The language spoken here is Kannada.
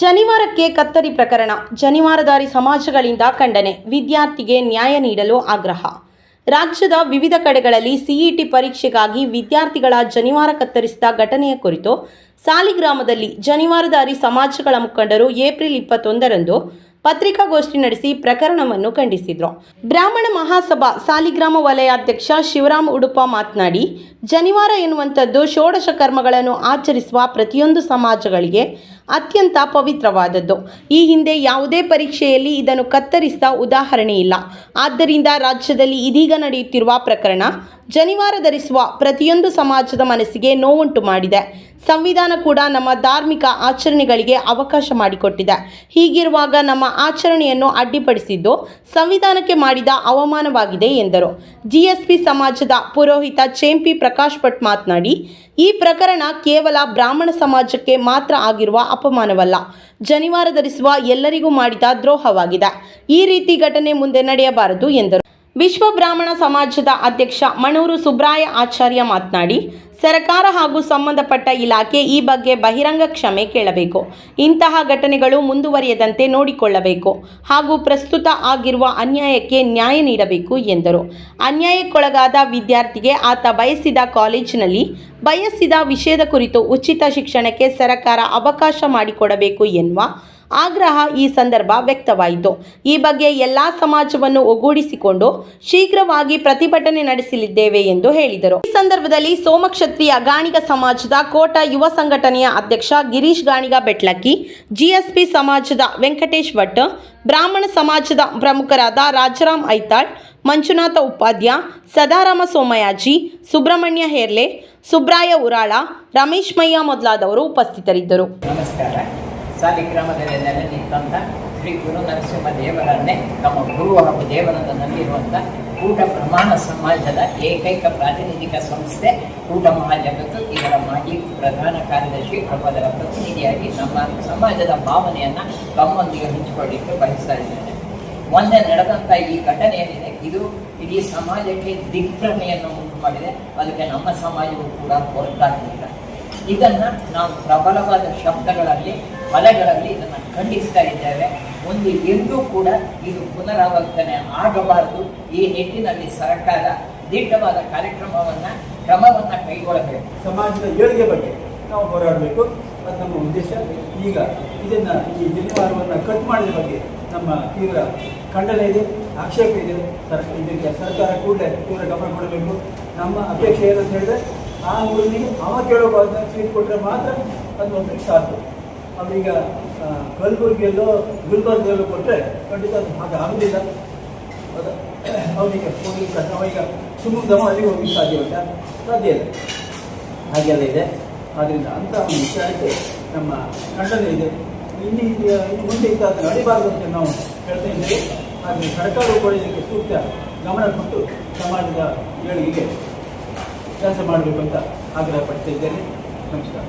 ಜನಿವಾರಕ್ಕೆ ಕತ್ತರಿ ಪ್ರಕರಣ. ಜನಿವಾರಧಾರಿ ಸಮಾಜಗಳಿಂದ ಖಂಡನೆ. ವಿದ್ಯಾರ್ಥಿಗೆ ನ್ಯಾಯ ನೀಡಲು ಆಗ್ರಹ. ರಾಜ್ಯದ ವಿವಿಧ ಕಡೆಗಳಲ್ಲಿ ಸಿಇಟಿ ಪರೀಕ್ಷೆಗಾಗಿ ವಿದ್ಯಾರ್ಥಿಗಳ ಜನಿವಾರ ಕತ್ತರಿಸಿದ ಘಟನೆಯ ಕುರಿತು ಸಾಲಿಗ್ರಾಮದಲ್ಲಿ ಜನಿವಾರಧಾರಿ ಸಮಾಜಗಳ ಮುಖಂಡರು ಏಪ್ರಿಲ್ ಇಪ್ಪತ್ತೊಂದರಂದು ಪತ್ರಿಕಾಗೋಷ್ಠಿ ನಡೆಸಿ ಪ್ರಕರಣವನ್ನು ಖಂಡಿಸಿದರು. ಬ್ರಾಹ್ಮಣ ಮಹಾಸಭಾ ಸಾಲಿಗ್ರಾಮ ವಲಯಾಧ್ಯಕ್ಷ ಶಿವರಾಮ್ ಉಡುಪ ಮಾತನಾಡಿ ಜನಿವಾರ ಎನ್ನುವಂಥದ್ದು ಷೋಡಶ ಕರ್ಮಗಳನ್ನು ಆಚರಿಸುವ ಪ್ರತಿಯೊಂದು ಸಮಾಜಗಳಿಗೆ ಅತ್ಯಂತ ಪವಿತ್ರವಾದದ್ದು. ಈ ಹಿಂದೆ ಯಾವುದೇ ಪರೀಕ್ಷೆಯಲ್ಲಿ ಇದನ್ನು ಕತ್ತರಿಸಿದ ಉದಾಹರಣೆ ಇಲ್ಲ. ಆದ್ದರಿಂದ ರಾಜ್ಯದಲ್ಲಿ ಇದೀಗ ನಡೆಯುತ್ತಿರುವ ಪ್ರಕರಣ ಜನಿವಾರ ಧರಿಸುವ ಪ್ರತಿಯೊಂದು ಸಮಾಜದ ಮನಸ್ಸಿಗೆ ನೋವುಂಟು ಮಾಡಿದೆ. ಸಂವಿಧಾನ ಕೂಡ ನಮ್ಮ ಧಾರ್ಮಿಕ ಆಚರಣೆಗಳಿಗೆ ಅವಕಾಶ ಮಾಡಿಕೊಟ್ಟಿದೆ. ಹೀಗಿರುವಾಗ ನಮ್ಮ ಆಚರಣೆಯನ್ನು ಅಡ್ಡಿಪಡಿಸಿದ್ದು ಸಂವಿಧಾನಕ್ಕೆ ಮಾಡಿದ ಅವಮಾನವಾಗಿದೆ ಎಂದರು. ಜಿಎಸ್ಪಿ ಸಮಾಜದ ಪುರೋಹಿತ ಚೇಂಪಿ ಪ್ರಕಾಶ್ ಭಟ್ ಮಾತನಾಡಿ, ಈ ಪ್ರಕರಣ ಕೇವಲ ಬ್ರಾಹ್ಮಣ ಸಮಾಜಕ್ಕೆ ಮಾತ್ರ ಆಗಿರುವ ಅಪಮಾನವಲ್ಲ. ಜನಿವಾರ ಧರಿಸುವ ಎಲ್ಲರಿಗೂ ಮಾಡಿದ ದ್ರೋಹವಾಗಿದೆ. ಈ ರೀತಿ ಘಟನೆ ಮುಂದೆ ನಡೆಯಬಾರದು ಎಂದರು. ವಿಶ್ವ ಬ್ರಾಹ್ಮಣ ಸಮಾಜದ ಅಧ್ಯಕ್ಷ ಮಣೂರು ಸುಬ್ರಾಯ ಆಚಾರ್ಯ ಮಾತನಾಡಿ ಸರ್ಕಾರ ಹಾಗೂ ಸಂಬಂಧಪಟ್ಟ ಇಲಾಖೆ ಈ ಬಗ್ಗೆ ಬಹಿರಂಗ ಕ್ಷಮೆ ಕೇಳಬೇಕು. ಇಂತಹ ಘಟನೆಗಳು ಮುಂದುವರಿಯದಂತೆ ನೋಡಿಕೊಳ್ಳಬೇಕು ಹಾಗೂ ಪ್ರಸ್ತುತ ಆಗಿರುವ ಅನ್ಯಾಯಕ್ಕೆ ನ್ಯಾಯ ನೀಡಬೇಕು ಎಂದರು. ಅನ್ಯಾಯಕ್ಕೊಳಗಾದ ವಿದ್ಯಾರ್ಥಿಗೆ ಆತ ಬಯಸಿದ ಕಾಲೇಜಿನಲ್ಲಿ ಬಯಸಿದ ವಿಷಯದ ಕುರಿತು ಉಚಿತ ಶಿಕ್ಷಣಕ್ಕೆ ಸರ್ಕಾರ ಅವಕಾಶ ಮಾಡಿಕೊಡಬೇಕು ಎನ್ನುವ ಆಗ್ರಹ ಈ ಸಂದರ್ಭ ವ್ಯಕ್ತವಾಯಿತು. ಈ ಬಗ್ಗೆ ಎಲ್ಲ ಸಮಾಜವನ್ನು ಒಗ್ಗೂಡಿಸಿಕೊಂಡು ಶೀಘ್ರವಾಗಿ ಪ್ರತಿಭಟನೆ ನಡೆಸಲಿದ್ದೇವೆ ಎಂದು ಹೇಳಿದರು. ಈ ಸಂದರ್ಭದಲ್ಲಿ ಸೋಮಕ್ಷತ್ರಿಯ ಗಾಣಿಗ ಸಮಾಜದ ಕೋಟ ಯುವ ಸಂಘಟನೆಯ ಅಧ್ಯಕ್ಷ ಗಿರೀಶ್ ಗಾಣಿಗ ಬೆಟ್ಲಕ್ಕಿ, ಜಿಎಸ್ಪಿ ಸಮಾಜದ ವೆಂಕಟೇಶ್ ಭಟ್, ಬ್ರಾಹ್ಮಣ ಸಮಾಜದ ಪ್ರಮುಖರಾದ ರಾಜರಾಮ್ ಐತಾಳ್, ಮಂಜುನಾಥ ಉಪಾಧ್ಯ, ಸದಾರಾಮ ಸೋಮಯಾಜಿ, ಸುಬ್ರಹ್ಮಣ್ಯ ಹೇರ್ಲೆ, ಸುಬ್ರಾಯ ಉರಾಳ, ರಮೇಶ್ ಮಯ್ಯ ಮೊದಲಾದವರು ಉಪಸ್ಥಿತರಿದ್ದರು. ನಮಸ್ಕಾರ. ಸಾಲಿಗ್ರಾಮದಲ್ಲಿ ನಿಂತಂತ ಶ್ರೀ ಗುರು ನರಸಿಂಹ ದೇವರನ್ನೇ, ತಮ್ಮ ಗುರು ಹಾಗೂ ದೇವರನ್ನು ನಂಬಿರುವಂಥ ಕೂಟ ಪ್ರಮಾಣ ಸಮಾಜದ ಏಕೈಕ ಪ್ರಾತಿನಿಧಿಕ ಸಂಸ್ಥೆ ಕೂಟ ಮಹಾಜಗತ್ತು. ಇದರ ಮಾಜಿ ಪ್ರಧಾನ ಕಾರ್ಯದರ್ಶಿ ಹಾಗೂ ಪ್ರತಿನಿಧಿಯಾಗಿ ನಮ್ಮ ಸಮಾಜದ ಭಾವನೆಯನ್ನು ತಮ್ಮೊಂದಿಗೆ ಹಂಚಿಕೊಳ್ಳಿಕ್ಕೆ ಬಯಸ್ತಾ ಇದ್ದೇನೆ. ಮೊನ್ನೆ ನಡೆದಂಥ ಈ ಘಟನೆ ಏನಿದೆ ಇದು ಇಡೀ ಸಮಾಜಕ್ಕೆ ದಿಗ್ಭ್ರಮೆಯನ್ನು ಉಂಟು ಮಾಡಿದೆ ಅದಕ್ಕೆ ನಮ್ಮ ಸಮಾಜವು ಕೂಡ ಹೊರತಾಗಲಿಲ್ಲ. ಇದನ್ನ ನಾವು ಪ್ರಬಲವಾದ ಶಬ್ದಗಳಲ್ಲಿ ಪದಗಳಲ್ಲಿ ಇದನ್ನು ಖಂಡಿಸ್ತಾ ಇದ್ದೇವೆ. ಒಂದು ಎಂದೂ ಕೂಡ ಇದು ಪುನರಾವರ್ತನೆ ಆಗಬಾರದು. ಈ ನಿಟ್ಟಿನಲ್ಲಿ ಸರ್ಕಾರ ದಿಟ್ಟವಾದ ಕಾರ್ಯಕ್ರಮವನ್ನು, ಕ್ರಮವನ್ನು ಕೈಗೊಳ್ಳಬೇಕು. ಸಮಾಜದ ಏಳಿಗೆ ಬಗ್ಗೆ ನಾವು ಹೋರಾಡಬೇಕು. ಅದು ನಮ್ಮ ಉದ್ದೇಶ. ಈಗ ಇದನ್ನು ಈ ಜಿಲ್ಲೆವಾರವನ್ನು ಕಟ್ ಮಾಡಿದ ಬಗ್ಗೆ ನಮ್ಮ ತೀವ್ರ ಖಂಡನೆ ಇದೆ, ಆಕ್ಷೇಪ ಇದೆ. ಸರ್, ಇದಕ್ಕೆ ಸರ್ಕಾರ ಕೂಡಲೇ ತೀವ್ರ ಗಮನ ಕೊಡಬೇಕು. ನಮ್ಮ ಅಪೇಕ್ಷೆ ಏನಂತ ಹೇಳಿದ್ರೆ ಆ ಊರಿನಿಗೆ ಅವ ಕೇಳೋ ಭಾಗದ ಸೀಟ್ ಕೊಟ್ಟರೆ ಮಾತ್ರ ಅದು ಒಂದು ಸಾಧ್ಯ ಅವೀಗ ಕಲ್ಬುರ್ಗಿಯಲ್ಲೋ ಗುಲ್ಬರ್ಗಲ್ಲೋ ಕೊಟ್ಟರೆ ಖಂಡಿತ ಅದು ಹಾಗೆ ಆಗುದಿಲ್ಲ. ಹೌದಾ ಅವನಿಗೆ ಹೋಗ್ಲಿಕ್ಕೆ ನಾವೀಗ ಸುಮ್ಮನೆ ಅಲ್ಲಿಗೆ ಹೋಗ್ಲಿಕ್ಕೆ ಉಂಟಾ ಸಾಧ್ಯ ಇಲ್ಲ. ಹಾಗೆಲ್ಲ ಇದೆ. ಆದ್ದರಿಂದ ಅಂಥ ಒಂದು ವಿಚಾರಕ್ಕೆ ನಮ್ಮ ಖಂಡನೆ ಇದೆ. ಇಲ್ಲಿ ಇನ್ನು ಮುಂದೆ ಇಂಥ ನಡಿಬಾರದು ಅಂತ ನಾವು ಹೇಳ್ತಾ ಇದ್ದೇವೆ. ಹಾಗೆ ಸರ್ಕಾರವು ಕೂಡ ಇದಕ್ಕೆ ಸೂಕ್ತ ಗಮನ ಕೊಟ್ಟು ಸಮಾಜದ ಏಳಿಗೆಗೆ ಕೆಲಸ ಮಾಡಬೇಕು ಅಂತ ಆಗ್ರಹ ಪಡ್ತಾ ಇದ್ದೇನೆ. ನಮಸ್ಕಾರ.